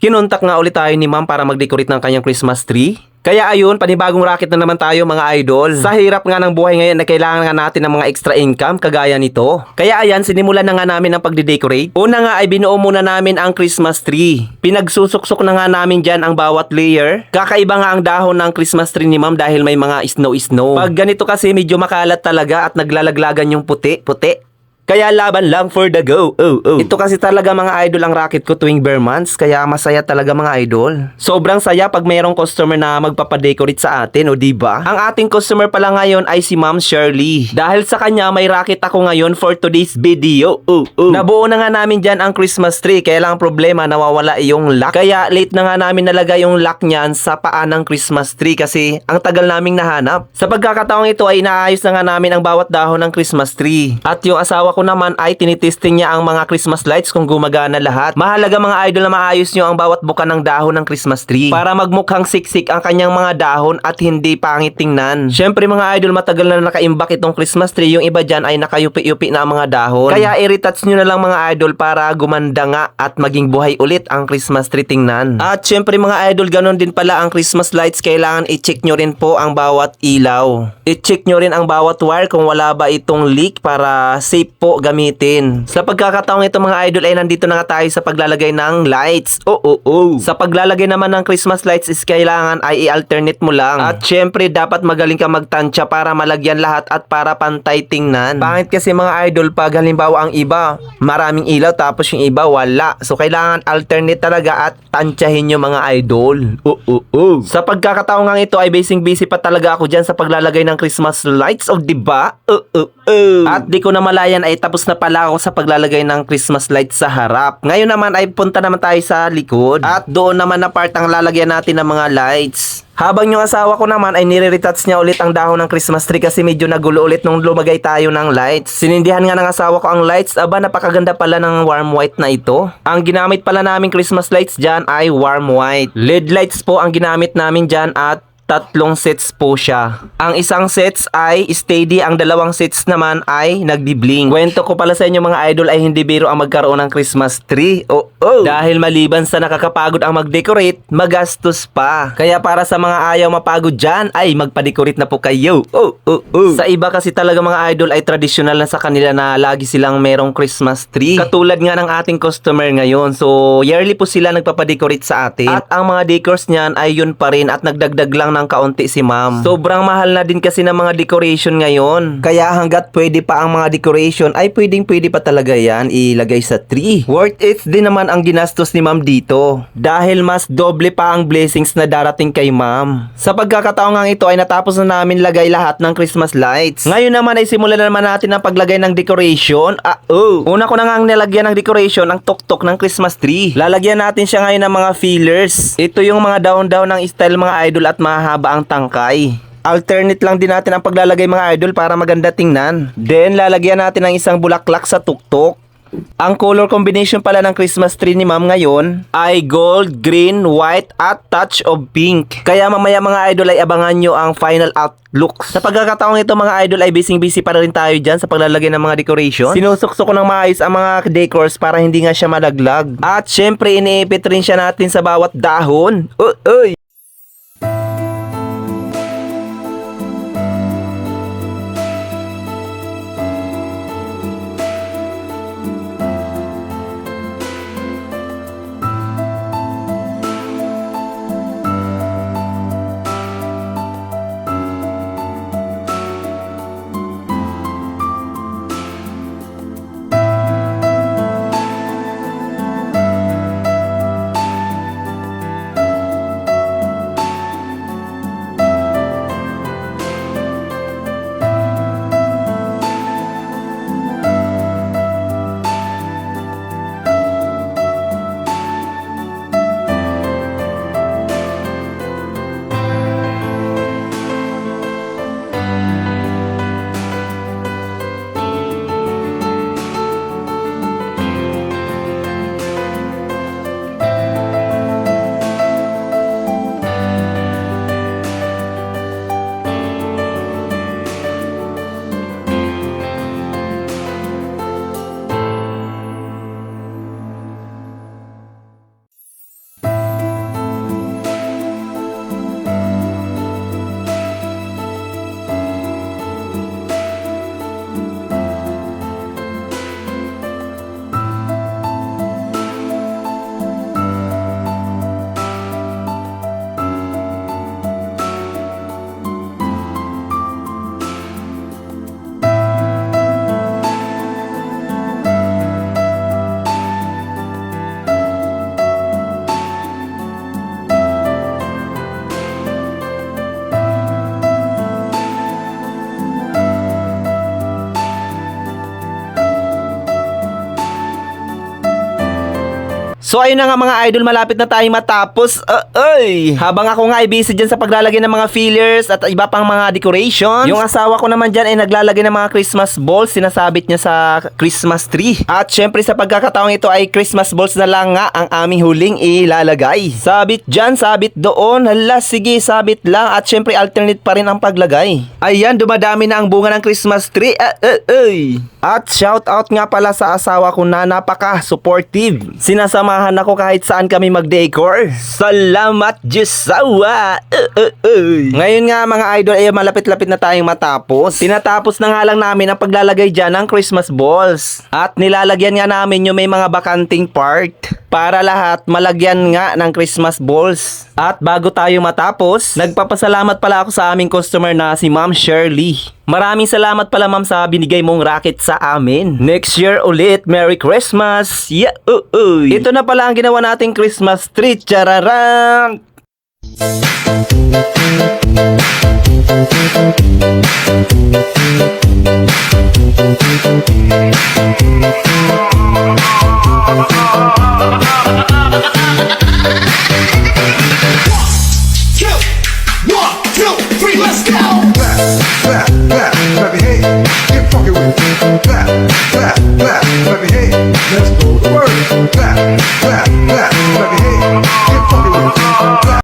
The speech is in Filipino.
Kinontak nga ulit tayo ni ma'am para mag-decorate ng kanyang Christmas tree. Kaya ayun, panibagong racket na naman tayo mga idol. Sa hirap nga ng buhay ngayon na kailangan nga natin ng mga extra income kagaya nito. Kaya ayan, sinimulan na nga namin ang pagde-decorate. Una nga ay binuo muna namin ang Christmas tree. Pinagsusuksok na nga namin dyan ang bawat layer. Kakaiba nga ang dahon ng Christmas tree ni ma'am dahil may mga snow-snow. Pag ganito kasi medyo makalat talaga at naglalaglagan yung puti, puti. Kaya laban lang for the go. Oh, oh. Ito kasi talaga mga idol ang racket ko tuwing bare months. Kaya masaya talaga mga idol. Sobrang saya pag mayroong customer na magpapadecorate sa atin, o di ba? Ang ating customer pala ngayon ay si Ma'am Shirley. Dahil sa kanya may racket ako ngayon for today's video. Oh, oh. Nabuo na nga namin dyan ang Christmas tree. Kaya lang ang problema, nawawala yung lock. Kaya late na nga namin nalagay yung lock niyan sa paa ng Christmas tree kasi ang tagal naming nahanap. Sa pagkakataong ito ay inaayos na nga namin ang bawat dahon ng Christmas tree. At yung asawa ko naman ay tinitesting niya ang mga Christmas lights kung gumagana lahat. Mahalaga mga idol na maayos nyo ang bawat buka ng dahon ng Christmas tree para magmukhang siksik ang kanyang mga dahon at hindi pangit tingnan. Syempre mga idol matagal na nakaimbak itong Christmas tree. Yung iba dyan ay nakayupi-yupi na ang mga dahon. Kaya i-retouch nyo na lang mga idol para gumanda nga at maging buhay ulit ang Christmas tree tingnan. At syempre mga idol ganon din pala ang Christmas lights. Kailangan i-check nyo rin po ang bawat ilaw. I-check nyo rin ang bawat wire kung wala ba itong leak para safe po gamitin. Sa pagkakataong ito mga idol ay nandito na nga tayo sa paglalagay ng lights. Oo, oh, oh, Sa paglalagay naman ng Christmas lights is kailangan ay i-alternate mo lang. At syempre dapat magaling ka magtansya para malagyan lahat at para pantay tingnan. Pangit kasi mga idol pag halimbawa ang iba maraming ilaw tapos yung iba wala. So kailangan alternate talaga at tansyahin yung mga idol. Oo, oh, oh. Sa pagkakataong nga ito ay basing busy pa talaga ako dyan sa paglalagay ng Christmas lights. O diba? Oo, oh, oh. At di ko na malayan ay tapos na pala ako sa paglalagay ng Christmas lights sa harap. Ngayon naman ay punta naman tayo sa likod. At doon naman na part ang lalagyan natin ng mga lights. Habang yung asawa ko naman ay nire-retouch niya ulit ang dahon ng Christmas tree kasi medyo nagulo ulit nung lumagay tayo ng lights. Sinindihan nga ng asawa ko ang lights. Aba, napakaganda pala ng warm white na ito. Ang ginamit pala naming Christmas lights dyan ay warm white. LED lights po ang ginamit namin dyan at tatlong sets po siya. Ang isang sets ay steady, ang dalawang sets naman ay nagdi-bling. Kwento ko pala sa inyo mga idol ay hindi biro ang magkaroon ng Christmas tree. Oh, oh. Dahil maliban sa nakakapagod ang mag-decorate, magastos pa. Kaya para sa mga ayaw mapagod dyan, ay magpa-decorate na po kayo. Oh, oh, oh. Sa iba kasi talaga mga idol ay traditional na sa kanila na lagi silang merong Christmas tree. Katulad nga ng ating customer ngayon. So, yearly po sila nagpapadecorate sa atin. At ang mga decors niyan ay yun pa rin at nagdagdag lang ng kaunti si ma'am. Sobrang mahal na din kasi ng mga decoration ngayon. Kaya hanggat pwede pa ang mga decoration ay pwedeng pwede pa talaga yan ilagay sa tree. Worth it din naman ang ginastos ni ma'am dito. Dahil mas doble pa ang blessings na darating kay ma'am. Sa pagkakataong nga ito ay natapos na namin lagay lahat ng Christmas lights. Ngayon naman ay simulan na naman natin ang paglagay ng decoration. Ah, oh. Una ko na nga ang nilagyan ng decoration ang tuktok ng Christmas tree. Lalagyan natin siya ngayon ng mga fillers. Ito yung mga down-down ng style mga idol at mahaba ang tangkay. Alternate lang din natin ang paglalagay mga idol para maganda tingnan. Then lalagyan natin ng isang bulaklak sa tuktok. Ang color combination pala ng Christmas tree ni ma'am ngayon ay gold, green, white at touch of pink. Kaya mamaya mga idol ay abangan nyo ang final outlook. Sa pagkakataong ito mga idol ay busy busy para rin tayo dyan sa paglalagay ng mga decoration. Sinusukso ko ng maayos ang mga decors para hindi nga siya malaglag. At syempre iniipit rin siya natin sa bawat dahon. Uy! So ayun na nga mga idol, malapit na tayo matapos. Uh, ay! Habang ako nga ay busy dyan sa paglalagay ng mga fillers at iba pang mga decorations, yung asawa ko naman dyan ay naglalagay ng mga Christmas balls, sinasabit niya sa Christmas tree. At syempre sa pagkakataong ito ay Christmas balls na lang nga ang aming huling ilalagay. Sabit dyan, sabit doon. Hala, sige, sabit lang. At syempre alternate pa rin ang paglagay. Ayan, dumadami na ang bunga ng Christmas tree. Ah, ah, ay. At shout out nga pala sa asawa ko na napaka-supportive. Sinasamahan ako kahit saan kami mag-decor. Salamat, Jisawa! Uh, uh, uh. Ngayon nga mga idol ay malapit-lapit na tayong matapos. Tinatapos na nga lang namin ang paglalagay dyan ng Christmas balls. At nilalagyan nga namin yung may mga bakanting part para lahat malagyan nga ng Christmas balls. At bago tayo matapos, nagpapasalamat pala ako sa aming customer na si Ma'am Shirley. Maraming salamat pala ma'am sa binigay mong racket sa amin. Next year ulit, Merry Christmas! Yeah, uh, uh. Ito na pala ang ginawa nating Christmas tree. Chararan! two, two, three, let's go. Clap, clap, clap, clap your. Get with me. Clap, clap, clap. Let's go to work. Clap, clap, clap, clap your.